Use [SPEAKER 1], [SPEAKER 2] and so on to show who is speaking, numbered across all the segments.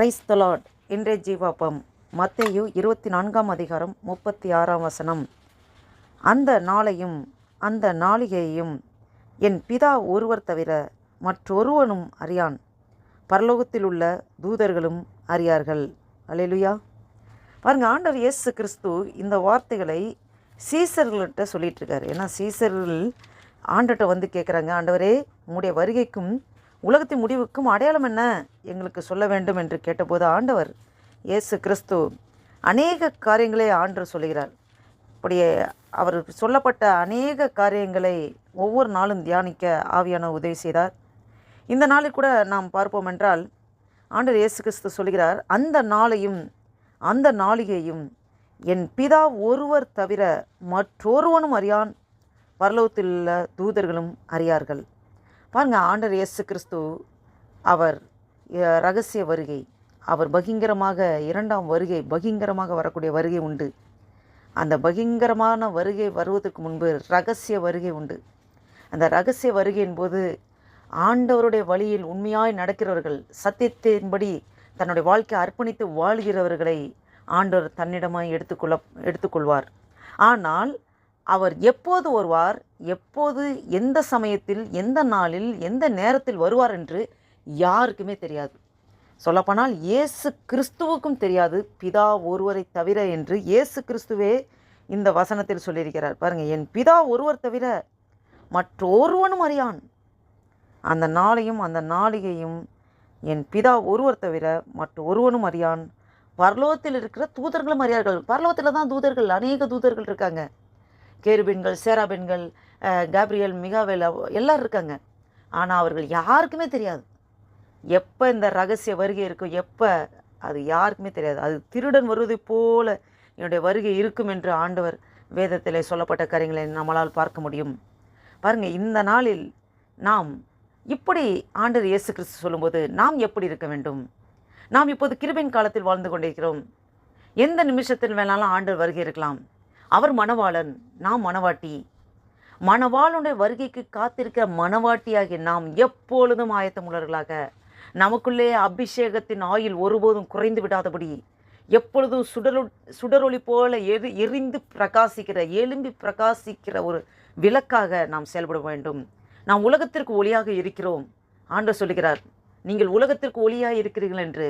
[SPEAKER 1] Price தலாட் இன்றைய ஜீவாப்பம் மத்தேயு இருபத்தி நான்காம் அதிகாரம் முப்பத்தி ஆறாம் வசனம். அந்த நாளையும் அந்த நாளிகையையும் என் பிதா ஒருவர் தவிர மற்றொருவனும் அறியான். பரலோகத்தில் உள்ள தூதர்களும் அறியார்கள். அலையலுயா பாருங்க ஆண்டவர் இயேசு கிறிஸ்து இந்த வார்த்தைகளை சீசர்கள்ட்ட சொல்லிட்டு இருக்காரு. ஏன்னா சீசர்கள் ஆண்டட்ட வந்து கேட்குறாங்க ஆண்டவரே உங்களுடைய வருகைக்கும் உலகத்தின் முடிவுக்கும் அடையாளம் என்ன எங்களுக்கு சொல்ல வேண்டும் என்று கேட்டபோது ஆண்டவர் இயேசு கிறிஸ்து அநேக காரியங்களை ஆண்டு சொல்லுகிறார். இப்படியே அவர் சொல்லப்பட்ட அநேக காரியங்களை ஒவ்வொரு நாளும் தியானிக்க ஆவியான உதவி செய்தார். இந்த நாளில் கூட நாம் பார்ப்போம் என்றால் ஆண்டர் இயேசு கிறிஸ்து சொல்கிறார் அந்த நாளையும் அந்த நாளிகையும் என் பிதா ஒருவர் தவிர மற்றொருவனும் அறியான். பரலோகத்தில் உள்ள தூதர்களும் அறியார்கள். பாருங்க ஆண்டர் இயேசு கிறிஸ்து அவர் ரகசிய வருகை. அவர் பகிங்கரமாக இரண்டாம் வருகை பகிங்கரமாக வரக்கூடிய வருகை உண்டு. அந்த பகிங்கரமான வருகை வருவதற்கு முன்பு ரகசிய வருகை உண்டு. அந்த ரகசிய வருகையின் போது ஆண்டவருடைய வழியில் உண்மையாய் நடக்கிறவர்கள் சத்தியத்தின்படி தன்னுடைய வாழ்க்கையை அர்ப்பணித்து வாழ்கிறவர்களை ஆண்டவர் தன்னிடமாய் எடுத்துக்கொள்ள எடுத்துக்கொள்வார். ஆனால் அவர் எப்போது வருவார் எப்போது எந்த சமயத்தில் எந்த நாளில் எந்த நேரத்தில் வருவார் என்று யாருக்குமே தெரியாது. சொல்லப்போனால் இயேசு கிறிஸ்துவுக்கும் தெரியாது. பிதா ஒருவரை தவிர என்று இயேசு கிறிஸ்துவே இந்த வசனத்தில் சொல்லியிருக்கிறார். பாருங்கள் என் பிதா ஒருவர் தவிர மற்றொருவனும் அறியான். அந்த நாளையும் அந்த நாளிகையும் என் பிதா ஒருவர் தவிர மற்ற ஒருவனும் அறியான். பரலோகத்தில் இருக்கிற தூதர்களும் அறியார்கள். பரலோகத்தில் தான் தூதர்கள் அநேக தூதர்கள் இருக்காங்க. கேருபின்கள் சேராபின்கள் கேப்ரியல் மிகாவேல் எல்லோரும் இருக்காங்க. ஆனால் அவர்கள் யாருக்குமே தெரியாது. எப்போ இந்த ரகசிய வருகை இருக்கும் எப்போ அது யாருக்குமே தெரியாது. அது திருடன் வருவதைப் போல என்னுடைய வருகை இருக்கும் என்று ஆண்டவர் வேதத்தில் சொல்லப்பட்ட காரியங்களை நம்மளால் பார்க்க முடியும். பாருங்கள் இந்த நாளில் நாம் இப்படி ஆண்டர் இயேசு கிறிஸ்து சொல்லும்போது நாம் எப்படி இருக்க வேண்டும்? நாம் இப்போது கிருபின் காலத்தில் வாழ்ந்து கொண்டிருக்கிறோம். எந்த நிமிஷத்தில் வேணாலும் ஆண்டர் வருகை இருக்கலாம். அவர் மணவாளன் நாம் மணவாட்டி. மணவாளனுடைய வருகைக்கு காத்திருக்கிற மணவாட்டியாகிய நாம் எப்பொழுதும் ஆயத்தமுள்ளவர்களாக. நமக்குள்ளே அபிஷேகத்தின் ஆயில் ஒருபோதும் குறைந்து விடாதபடி எப்பொழுதும் சுடலு சுடரொளி போல எரி எரிந்து பிரகாசிக்கிற எலும்பி பிரகாசிக்கிற ஒரு விளக்காக நாம் செயல்பட வேண்டும். நாம் உலகத்திற்கு ஒளியாக இருக்கிறோம். ஆண்டவர் சொல்லுகிறார் நீங்கள் உலகத்திற்கு ஒளியாக இருக்கிறீர்கள் என்று.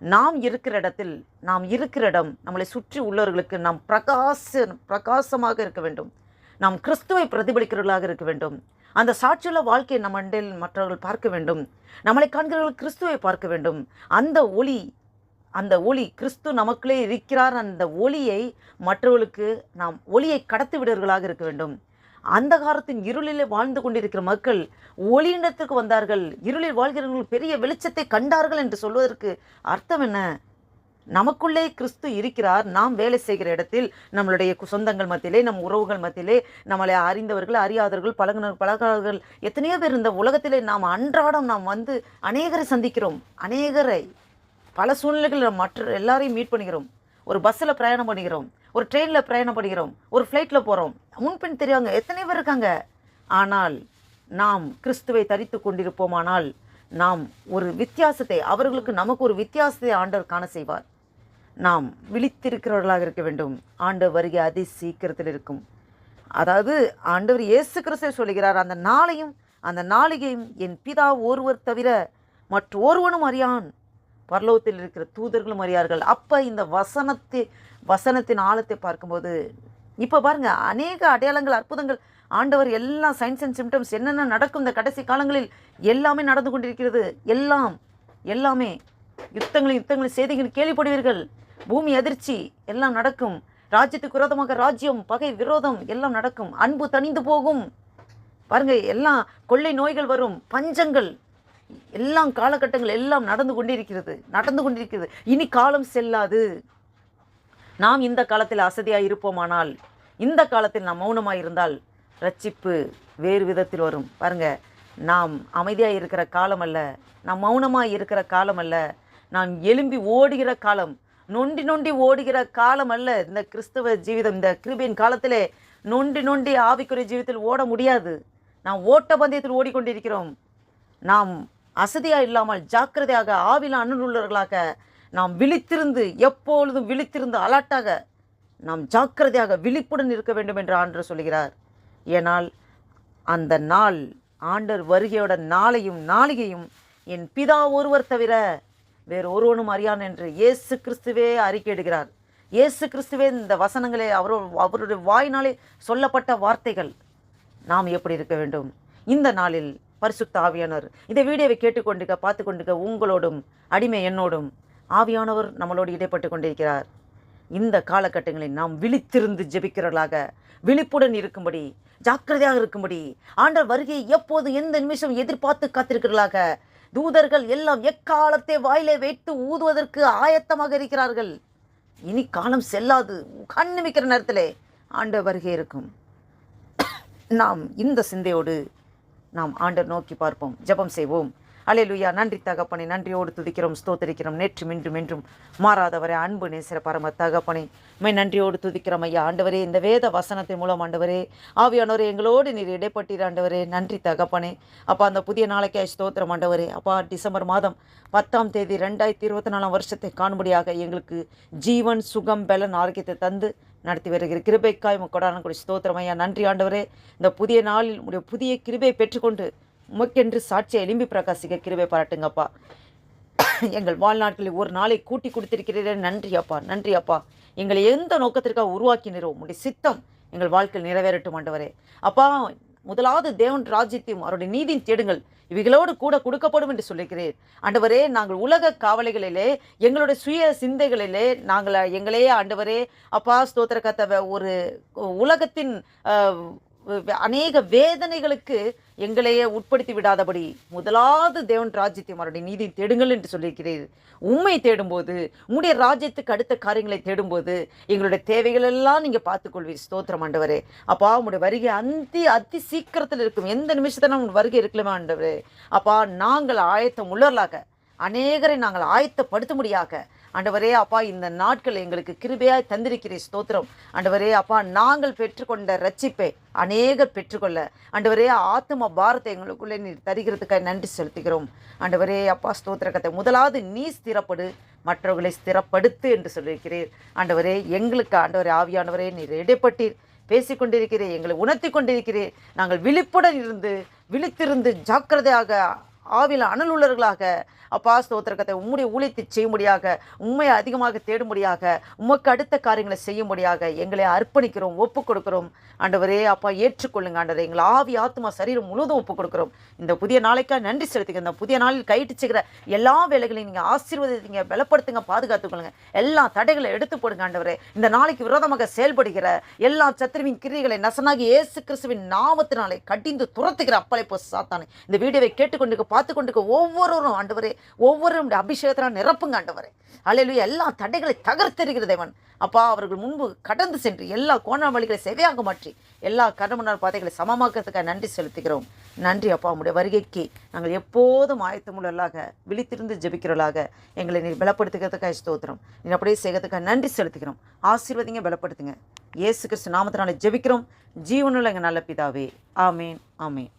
[SPEAKER 1] நாம் இருக்கிற இடத்தில் நாம் இருக்கிற இடம் நம்மளை சுற்றி உள்ளவர்களுக்கு நாம் பிரகாச பிரகாசமாக இருக்க வேண்டும். நாம் கிறிஸ்துவை பிரதிபலிக்கிறவர்களாக இருக்க வேண்டும். அந்த சாட்சியுள்ள வாழ்க்கையை நம் அண்டில் மற்றவர்கள் பார்க்க வேண்டும். நம்மளை காண்கிறவர்கள் கிறிஸ்துவை பார்க்க வேண்டும். அந்த ஒளி அந்த ஒளி கிறிஸ்து நமக்குள்ளே இருக்கிறார். அந்த ஒளியை மற்றவர்களுக்கு நாம் ஒளியை கடத்தி விடுவர்களாக இருக்க வேண்டும். அந்த காலத்தின் இருளிலே வாழ்ந்து கொண்டிருக்கிற மக்கள் ஒளியிடத்துக்கு வந்தார்கள். இருளில் வாழ்கிறவர்கள் பெரிய வெளிச்சத்தை கண்டார்கள் என்று சொல்வதற்கு அர்த்தம் என்ன? நமக்குள்ளே கிறிஸ்து இருக்கிறார். நாம் வேலை செய்கிற இடத்தில் நம்மளுடைய சொந்தங்கள் மத்தியிலே நம் உறவுகள் மத்தியிலே நம்மளை அறிந்தவர்கள் அறியாதவர்கள் பழகுனர் பழகாதவர்கள் எத்தனையோ பேர் இந்த உலகத்திலே நாம் அன்றாடம் நாம் வந்து அநேகரை சந்திக்கிறோம். அநேகரை. பல சூழ்நிலைகளில் நாம் மற்ற எல்லாரையும் மீட் பண்ணுகிறோம் ஒரு பஸ்ஸில் பிரயாணம் பண்ணுகிறோம் ஒரு ட்ரெயினில் பிரயாணப்படுகிறோம் ஒரு ஃப்ளைட்டில் போகிறோம் முன்பின் தெரியாங்க எத்தனை பேர் இருக்காங்க? ஆனால் நாம் கிறிஸ்துவை தரித்து கொண்டிருப்போமானால் நாம் ஒரு வித்தியாசத்தை அவர்களுக்கு நமக்கு ஒரு வித்தியாசத்தை ஆண்டவர் காண செய்வார். நாம் விழித்திருக்கிறவர்களாக இருக்க வேண்டும். ஆண்டவர் வருகை அதி சீக்கிரத்தில் இருக்கும். அதாவது ஆண்டவர் இயேசு கிறிஸ்துவை சொல்லுகிறார் அந்த நாளையும் அந்த நாளிகையும் என் பிதா ஒருவர் தவிர மற்ற ஒருவனும் அறியான். பரலோகத்தில் இருக்கிற தூதர்களும் அறியார்கள். அப்போ இந்த வசனத்தை வசனத்தின் ஆழத்தை பார்க்கும்போது இப்போ பாருங்க அநேக அடையாளங்கள் அற்புதங்கள் ஆண்டவர் எல்லாம் சயின்ஸ் அண்ட் சிம்டம்ஸ் என்னென்ன நடக்கும் இந்த கடைசி காலங்களில் எல்லாமே நடந்து கொண்டிருக்கிறது. எல்லாம் எல்லாமே யுத்தங்களும் யுத்தங்களும் செய்திகள் கேள்விப்படுவீர்கள். பூமி அதிர்ச்சி எல்லாம் நடக்கும். ராஜ்யத்துக்கு விரோதமாக ராஜ்யம் பகை விரோதம் எல்லாம் நடக்கும். அன்பு தணிந்து போகும். பாருங்கள் எல்லாம் கொள்ளை நோய்கள் வரும். பஞ்சங்கள் எல்லாம் காலகட்டங்கள் எல்லாம் நடந்து கொண்டிருக்கிறது நடந்து கொண்டிருக்கிறது. இனி காலம் செல்லாது. நாம் இந்த காலத்தில் அசதியாக இருப்போமானால் இந்த காலத்தில் நாம் மௌனமாக இருந்தால் ரட்சிப்பு வேறு விதத்தில் வரும். பாருங்க நாம் அமைதியாக இருக்கிற காலம் அல்ல நாம் மௌனமாக இருக்கிற காலம் அல்ல நாம் எலும்பி ஓடுகிற காலம் நொண்டி நொண்டி ஓடுகிற காலம் அல்ல. இந்த கிறிஸ்தவ ஜீவிதம் இந்த கிருபியின் காலத்திலே நொண்டி நொண்டி ஆவிக்குரிய ஜீவிதத்தில் ஓட முடியாது. நாம் ஓட்ட பந்தயத்தில் ஓடிக்கொண்டிருக்கிறோம். நாம் அசதியாக இல்லாமல் ஜாக்கிரதையாக ஆவில அணுள்ளவர்களாக நாம் விழித்திருந்து எப்பொழுதும் விழித்திருந்து அலாட்டாக நாம் ஜாக்கிரதையாக விழிப்புடன் இருக்க வேண்டும் என்று ஆண்டர் சொல்கிறார் ஏனால் அந்த நாள் ஆண்டர் வருகையோட நாளையும் நாளிகையும் என் பிதா ஒருவர் தவிர வேறு ஒருவனும் அறியான் என்று இயேசு கிறிஸ்துவே அறிக்கையிடுகிறார். இயேசு கிறிஸ்துவே இந்த வசனங்களே அவர் அவருடைய வாயினாலே சொல்லப்பட்ட வார்த்தைகள். நாம் எப்படி இருக்க வேண்டும்? இந்த நாளில் பரிசுத்த ஆவியானவர். இந்த வீடியோவை கேட்டுக்கொண்டிருக்க பார்த்து கொண்டிருக்க உங்களோடும் அடிமை என்னோடும் ஆவியானவர் நம்மளோடு இடைப்பட்டு கொண்டிருக்கிறார். இந்த காலகட்டங்களில் நாம் விழித்திருந்து ஜெபிக்கிறவர்களாக விழிப்புடன் இருக்கும்படி ஜாக்கிரதையாக இருக்கும்படி ஆண்டவர் வருகையை எப்போது எந்த நிமிஷம் எதிர்பார்த்து காத்திருக்கிறவர்களாக தூதர்கள் எல்லாம் எக்காலத்தை வாயிலே வைத்து ஊதுவதற்கு ஆயத்தமாக இருக்கிறார்கள். இனி காலம் செல்லாது கண்ணுமிக்கிற நேரத்திலே ஆண்டவர் வருகை இருக்கும். நாம் இந்த சிந்தையோடு நாம் ஆண்டர் நோக்கி பார்ப்போம் ஜெபம் செய்வோம். அலையலுயா நன்றி தகப்பனை நன்றியோடு துதிக்கிறோம் ஸ்தோத்தரிக்கிறோம். நேற்று மின்றும் என்றும் மாறாதவரை அன்பு நேசிற பரம தகப்பனை. மை நன்றியோடு துதிக்கிறோம் ஐயா ஆண்டவரே இந்த வேத வசனத்தின் மூலம் ஆண்டவரே ஆவியானவரே எங்களோடு நீர் இடைப்பட்டீர் ஆண்டவரே. நன்றி தகப்பனே. அப்பா அந்த புதிய நாளைக்கே ஸ்தோத்திரம் ஆண்டவரே. அப்பா டிசம்பர் மாதம் பத்தாம் தேதி ரெண்டாயிரத்தி இருபத்தி நாலாம் வருஷத்தை காணும்படியாக எங்களுக்கு ஜீவன் சுகம் பலன் ஆரோக்கியத்தை தந்து நடத்தி வருகிற கிருபைக்காய் கொடான கொடி ஸ்தோத்திரமையா நன்றி ஆண்டவரே. இந்த புதிய நாளில் உடைய புதிய கிருபையை பெற்றுக்கொண்டு உமக்கென்று சாட்சியை எலும்பி பிரகாசிக்க கிருபை பாராட்டுங்கப்பா. எங்கள் வாழ்நாட்களில் ஒரு நாளை கூட்டி கொடுத்திருக்கிறீரே. நன்றி அப்பா நன்றி அப்பா. எங்களை எந்த நோக்கத்திற்காக உருவாக்கினரோ உடைய சித்தம் எங்கள் வாழ்க்கையில் நிறைவேறட்டும் ஆண்டவரே. அப்பா முதலாவது தேவன் ராஜ்யத்தையும் அவருடைய நீதியும் தேடுங்கள். இவைகளோடு கூட கொடுக்கப்படும் என்று சொல்லிக்கிறேன் ஆண்டவரே நாங்கள் உலக காவலைகளிலே எங்களுடைய சுய சிந்தைகளிலே நாங்கள் எங்களையே ஆண்டவரே அப்பா ஸ்தோத்திர கத்தவை ஒரு உலகத்தின் அநேக வேதனைகளுக்கு எங்களையே உட்படுத்தி விடாதபடி முதலாவது தேவன் ராஜ்யத்தை மறுபடியும் நீதி தேடுங்கள் என்று சொல்லியிருக்கிறீர். உண்மை தேடும்போது உங்களுடைய ராஜ்யத்துக்கு அடுத்த காரியங்களை தேடும்போது எங்களுடைய தேவைகள் எல்லாம் நீங்கள் பார்த்துக்கொள்வீர். ஸ்தோத்திரம் ஆண்டவரே. அப்பா உங்களுடைய வருகை அந்தி அதி சீக்கிரத்தில் இருக்கும். எந்த நிமிஷத்தில் உங்கள் வருகை இருக்கலாமா ஆண்டவரே? அப்பா நாங்கள் ஆயத்தம் உள்ளவர்களாக அநேகரை நாங்கள் ஆயத்தப்படுத்தும்படியாக ஆண்டவரே அப்பா இந்த நாட்கள் எங்களுக்கு கிருபையாய் தந்திருக்கிறேன் ஸ்தோத்திரம். ஆண்டவரே அப்பா நாங்கள் பெற்றுக்கொண்ட ரட்சிப்பை அநேகர் பெற்றுக்கொள்ள. ஆண்டவரே ஆத்ம பாரத்தை எங்களுக்குள்ளே நீர் தருகிறதுக்காக நன்றி செலுத்துகிறோம். ஆண்டவரே அப்பா ஸ்தோத்திரக்கத்தை முதலாவது நீ ஸ்திரப்படு மற்றவர்களை ஸ்திரப்படுத்து என்று சொல்லியிருக்கிறீர். ஆண்டவரே எங்களுக்கு ஆண்டவரே ஆவியானவரே நீர் இடைப்பட்டீர். பேசிக்கொண்டிருக்கிறேன் எங்களை உணர்த்தி கொண்டிருக்கிறீர் நாங்கள் விழிப்புடன் இருந்து விழித்திருந்து ஜாக்கிரதையாக ஆவில அனலுள்ளர்களாக அப்பா ஸ்தோத்திரத்தை உம்முடைய ஊழியத்தை செய்யும்படியாக உண்மையை அதிகமாக தேடும்படியாக உமக்கு அடுத்த காரியங்களை செய்யும்படியாக எங்களை அர்ப்பணிக்கிறோம் ஒப்பு கொடுக்கிறோம் ஆண்டவரே அப்பா ஏற்றுக்கொள்ளுங்க ஆண்டவரே. எங்களை ஆவி ஆத்மா சரீரம் முழுவதும் ஒப்பு கொடுக்கிறோம் இந்த புதிய நாளைக்காக நன்றி செலுத்துங்க இந்த புதிய நாளில் கைட்டுச்சுக்கிற எல்லா வேலைகளையும் நீங்கள் ஆசீர்வதிங்க பலப்படுத்துங்க பாதுகாத்துக்கொள்ளுங்க எல்லா தடைகளை எடுத்து போடுங்க ஆண்டவரே. இந்த நாளைக்கு விரோதமாக செயல்படுகிற எல்லா சத்திரவின் கிரிகளை நசனாகி இயேசு கிறிஸ்துவின் நாமத்தினாலே கடிந்து துரத்துகிற அப்பளை போ சாத்தானே. இந்த வீடியோவை கேட்டுக்கொண்டு பார்த்து கொண்டு ஒவ்வொருவரும் ஆண்டவரே ஒவ்வொரு அபிஷேகத்தினால் நிரப்புங்க ஆண்டவரே. அல்லையிலும் எல்லா தடைகளை தகர்த்தெறுகிற தேவன். அப்பா அவர்கள் முன்பு கடந்து சென்று எல்லா கோண வழிகளை செவையாக மாற்றி எல்லா கடமுனால் பாதைகளை சமமாக்கிறதுக்காக நன்றி செலுத்துகிறோம். நன்றி அப்பா உங்களுடைய வருகைக்கு நாங்கள் எப்போதும் ஆயத்தமுள்ளவர்களாக விழித்திருந்து ஜபிக்கிறவர்களாக எங்களை நீ பலப்படுத்துகிறதுக்காக ஸ்தோத்திரம். நீ அப்படியே செய்கிறதுக்காக நன்றி செலுத்துகிறோம். ஆசீர்வதிங்க பலப்படுத்துங்க. இயேசு கிறிஸ்து நாமத்தினால ஜெபிக்கிறோம். ஜீவனுள்ள எங்கள் நல்ல பிதாவே. ஆமேன் ஆமேன்.